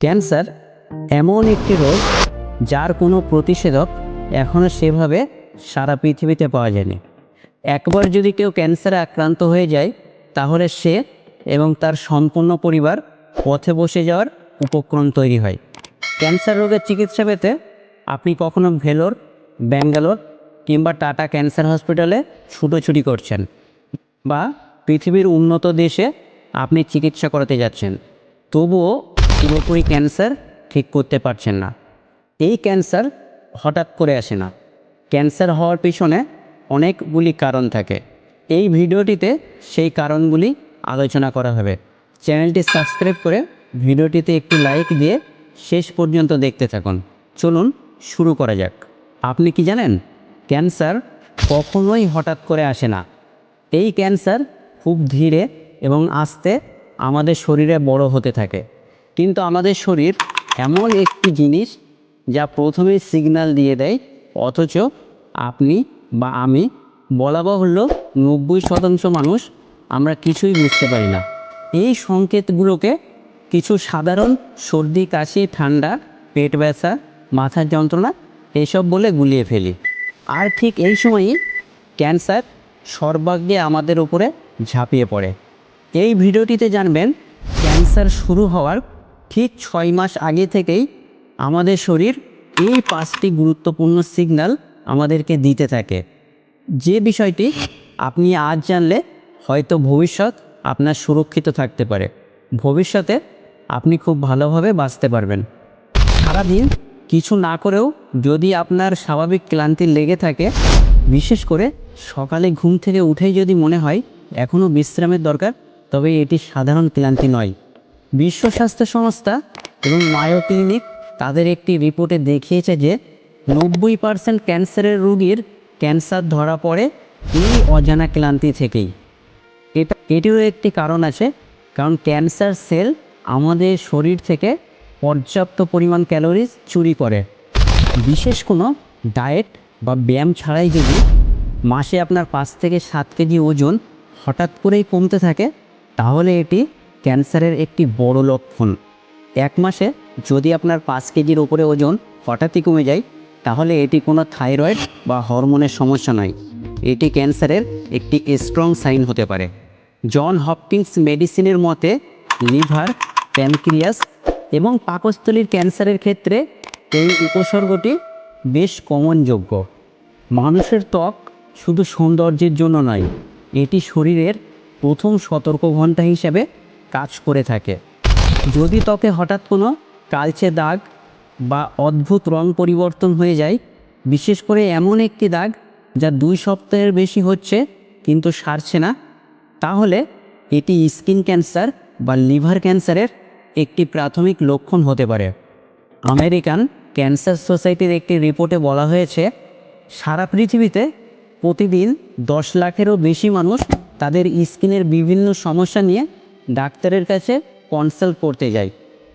Cancer এমন একটি রোগ যার কোনো প্রতিষেধক এখনও সেভাবে সারা পৃথিবীতে পাওয়া যায়নি। একবার যদি কেউ ক্যান্সারে আক্রান্ত হয়ে যায়, তাহলে সে এবং তার সম্পূর্ণ পরিবার পথে বসে যাওয়ার উপক্রম তৈরি হয়। ক্যান্সার রোগের চিকিৎসা পেতে আপনি কখনো ভেলোর, ব্যাঙ্গালোর কিংবা টাটা ক্যান্সার হসপিটালে ছুটোছুটি করছেন বা পৃথিবীর উন্নত দেশে আপনি চিকিৎসা করাতে যাচ্ছেন। তবুও পুরোপুরি ক্যান্সার ঠিক করতে পারছেন না। এই ক্যান্সার হঠাৎ করে আসে না। ক্যান্সার হওয়ার পিছনে অনেকগুলি কারণ থাকে। এই ভিডিওটিতে সেই কারণগুলি আলোচনা করা হবে। চ্যানেলটি সাবস্ক্রাইব করে ভিডিওটিতে একটি লাইক দিয়ে শেষ পর্যন্ত দেখতে থাকুন। চলুন শুরু করা যাক। আপনি কি জানেন ক্যান্সার কখনোই হঠাৎ করে আসে না। এই ক্যান্সার খুব ধীরে এবং আস্তে আমাদের শরীরে বড় হতে থাকে। কিন্তু আমাদের শরীর এমন একটি জিনিস যা প্রথমেই সিগন্যাল দিয়ে দেয়, অথচ আপনি বা আমি বলা বাহুল্য নব্বই শতাংশ মানুষ আমরা কিছুই বুঝতে পারি না। এই সংকেতগুলোকে কিছু সাধারণ সর্দি, কাশি, ঠান্ডা, পেট ব্যথা মাথার যন্ত্রণা এসব বলে গুলিয়ে ফেলি। আর ঠিক এই সময়ই ক্যান্সার সর্বাগ্যে আমাদের উপরে ঝাঁপিয়ে পড়ে। এই ভিডিওটিতে জানবেন, ক্যান্সার শুরু হওয়ার ঠিক ছয় মাস আগে থেকেই আমাদের শরীর এই পাঁচটি গুরুত্বপূর্ণ সিগন্যাল আমাদেরকে দিতে থাকে। যে বিষয়টি আপনি আজ জানলে হয়তো ভবিষ্যৎ আপনার সুরক্ষিত থাকতে পারে। ভবিষ্যতে আপনি খুব ভালোভাবে বাঁচতে পারবেন। সারাদিন কিছু না করেও যদি আপনার স্বাভাবিক ক্লান্তি লেগে থাকে, বিশেষ করে সকালে ঘুম থেকে উঠেই যদি মনে হয় এখনও বিশ্রামের দরকার, তবে এটি সাধারণ ক্লান্তি নয়। বিশ্ব স্বাস্থ্য সংস্থা এবং মায়ো ক্লিনিক তাদের একটি রিপোর্টে দেখিয়েছে যে নব্বই পার্সেন্ট ক্যান্সারের রোগীর ক্যান্সার ধরা পড়ে এই অজানা ক্লান্তি থেকেই। এটা এটিরও একটি কারণ আছে, কারণ ক্যান্সার সেল আমাদের শরীর থেকে পর্যাপ্ত পরিমাণ ক্যালোরিজ চুরি করে। বিশেষ কোনো ডায়েট বা ব্যায়াম ছাড়াই যদি মাসে আপনার পাঁচ থেকে সাত কেজি ওজন হঠাৎ করেই কমতে থাকে, তাহলে এটি ক্যান্সারের একটি বড় লক্ষণ। এক মাসে যদি আপনার পাঁচ কেজির ওপরে ওজন হঠাৎই কমে যায়, তাহলে এটি কোনো থাইরয়েড বা হরমোনের সমস্যা নয়। এটি ক্যান্সারের একটি স্ট্রং সাইন হতে পারে। জন হপকিন্স মেডিসিনের মতে, লিভার, প্যানক্রিয়াস এবং পাকস্থলীর ক্যান্সারের ক্ষেত্রে এই উপসর্গটি বেশ কমনযোগ্য। মানুষের ত্বক শুধু সৌন্দর্যের জন্য নয়, এটি শরীরের প্রথম সতর্ক ঘণ্টা হিসেবে কাজ করে থাকে। যদি ত্বকে হঠাৎ কোনো কালচে দাগ বা অদ্ভুত রং পরিবর্তন হয়ে যায়, বিশেষ করে এমন একটি দাগ যা দুই সপ্তাহের বেশি হচ্ছে কিন্তু সারছে না, তাহলে এটি স্কিন ক্যান্সার বা লিভার ক্যান্সারের একটি প্রাথমিক লক্ষণ হতে পারে। আমেরিকান ক্যান্সার সোসাইটির একটি রিপোর্টে বলা হয়েছে, সারা পৃথিবীতে প্রতিদিন দশ লাখেরও বেশি মানুষ তাদের স্কিনের বিভিন্ন সমস্যা নিয়ে ডাক্তারের কাছে কনসাল্ট করতে যায়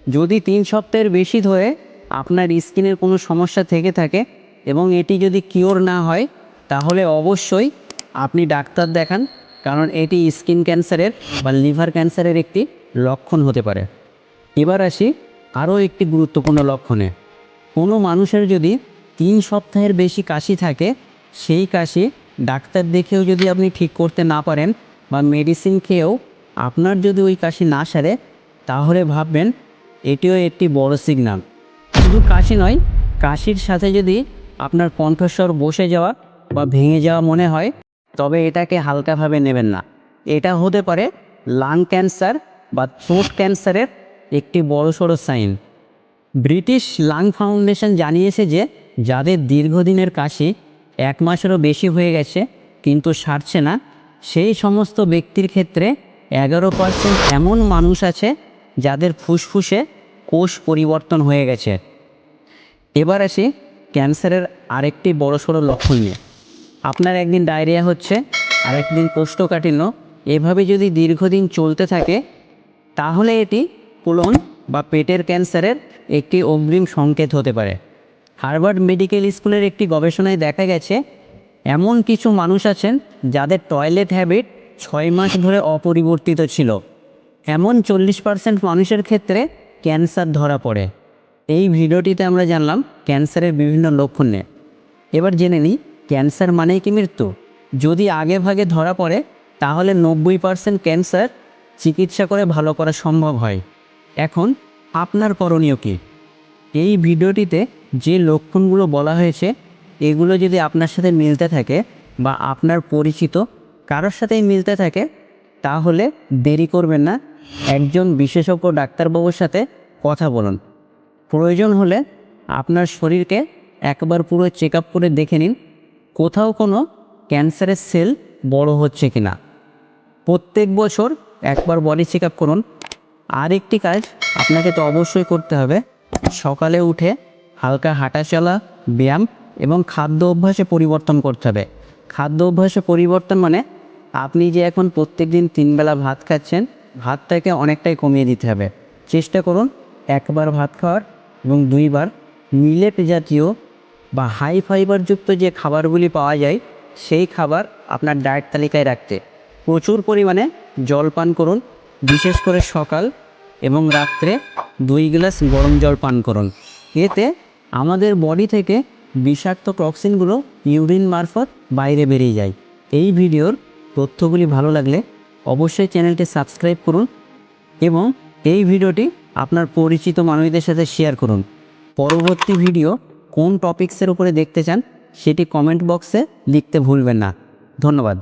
যদি তিন সপ্তাহের বেশি ধরে আপনার স্কিনের কোনো সমস্যা থেকে থাকে এবং এটি যদি কিওর না হয়, তাহলে অবশ্যই আপনি ডাক্তার দেখান, কারণ এটি স্কিন ক্যান্সারের বা লিভার ক্যান্সারের একটি লক্ষণ হতে পারে। এবার আসি আরও একটি গুরুত্বপূর্ণ লক্ষণে। কোনো মানুষের যদি তিন সপ্তাহের বেশি কাশি থাকে, সেই কাশি ডাক্তার দেখেও যদি আপনি ঠিক করতে না পারেন বা মেডিসিন খেয়েও আপনার যদি ওই কাশি না সারে, তাহলে ভাববেন এটিও একটি বড় সিগনাল শুধু কাশি নয়, কাশির সাথে যদি আপনার কণ্ঠস্বর বসে যাওয়া বা ভেঙে যাওয়া মনে হয়, তবে এটাকে হালকাভাবে নেবেন না। এটা হতে পারে লাং ক্যান্সার বা থ্রোট ক্যান্সারের একটি বড়সড় সাইন ব্রিটিশ লাং ফাউন্ডেশন জানিয়েছে যে, যাদের দীর্ঘদিনের কাশি এক মাসেরও বেশি হয়ে গেছে, কিন্তু সারছে না, সেই সমস্ত ব্যক্তির ক্ষেত্রে এগারো পার্সেন্ট এমন মানুষ আছে যাদের ফুসফুসে কোষ পরিবর্তন হয়ে গেছে। এবার আসি ক্যান্সারের আরেকটি বড়সড় লক্ষণ নিয়ে। আপনার একদিন ডায়রিয়া হচ্ছে, আরেকদিন কোষ্ঠকাঠিন্য। এভাবে যদি দীর্ঘদিন চলতে থাকে, তাহলে এটি কোলন বা পেটের ক্যান্সারের একটি অগ্রিম সংকেত হতে পারে। হার্ভার্ড মেডিকেল স্কুলের একটি গবেষণায় দেখা গেছে, এমন কিছু মানুষ আছেন যাদের টয়লেট হ্যাবিট ছয় মাস ধরে অপরিবর্তিত ছিল। এমন চল্লিশ পার্সেন্ট মানুষের ক্ষেত্রে ক্যান্সার ধরা পড়ে। এই ভিডিওটিতে আমরা জানলাম ক্যান্সারের বিভিন্ন লক্ষণ। নিয়ে এবার জেনে নিই, ক্যান্সার মানেই কি মৃত্যু? যদি আগে ভাগে ধরা পড়ে, তাহলে নব্বই পার্সেন্ট ক্যান্সার চিকিৎসা করে ভালো করা সম্ভব হয়। এখন আপনার করণীয় কী? এই ভিডিওটিতে যে লক্ষণগুলো বলা হয়েছে, এগুলো যদি আপনার সাথে মিলতে থাকে বা আপনার পরিচিত কারোর সাথেই মিলতে থাকে, তাহলে দেরি করবেন না। একজন বিশেষজ্ঞ ডাক্তারবাবুর সাথে কথা বলুন। প্রয়োজন হলে আপনার শরীরকে একবার পুরো চেক আপ করে দেখে নিন, কোথাও কোনো ক্যান্সারের সেল বড় হচ্ছে কি না প্রত্যেক বছর একবার বডি চেক আপ করুন। আর একটি কাজ আপনাকে তো অবশ্যই করতে হবে, সকালে উঠে হালকা হাঁটা চলা, ব্যায়াম এবং খাদ্য অভ্যাসে পরিবর্তন করতে হবে। খাদ্য অভ্যাসে পরিবর্তন মানে আপনি যে এখন প্রত্যেক দিন তিনবেলা ভাত খাচ্ছেন, ভাতটাকে অনেকটাই কমিয়ে দিতে হবে। চেষ্টা করুন একবার ভাত খাওয়ার এবং দুইবার মিলেট জাতীয় বা হাই ফাইবারযুক্ত যে খাবারগুলি পাওয়া যায়, সেই খাবার আপনার ডায়েট তালিকায় রাখতে। প্রচুর পরিমাণে জল পান করুন, বিশেষ করে সকাল এবং রাত্রে দুই গ্লাস গরম জল পান করুন। এতে আমাদের বডি থেকে বিষাক্ত টক্সিনগুলো ইউরিন মারফত বাইরে বেরিয়ে যায়। এই ভিডিওর তথ্যগুলি ভালো লাগলে অবশ্যই চ্যানেলটি সাবস্ক্রাইব করুন এবং এই ভিডিওটি আপনার পরিচিত মানুষদের সাথে শেয়ার করুন। পরবর্তী ভিডিও কোন টপিক্সের উপরে দেখতে চান, সেটি কমেন্ট বক্সে লিখতে ভুলবেন না। ধন্যবাদ।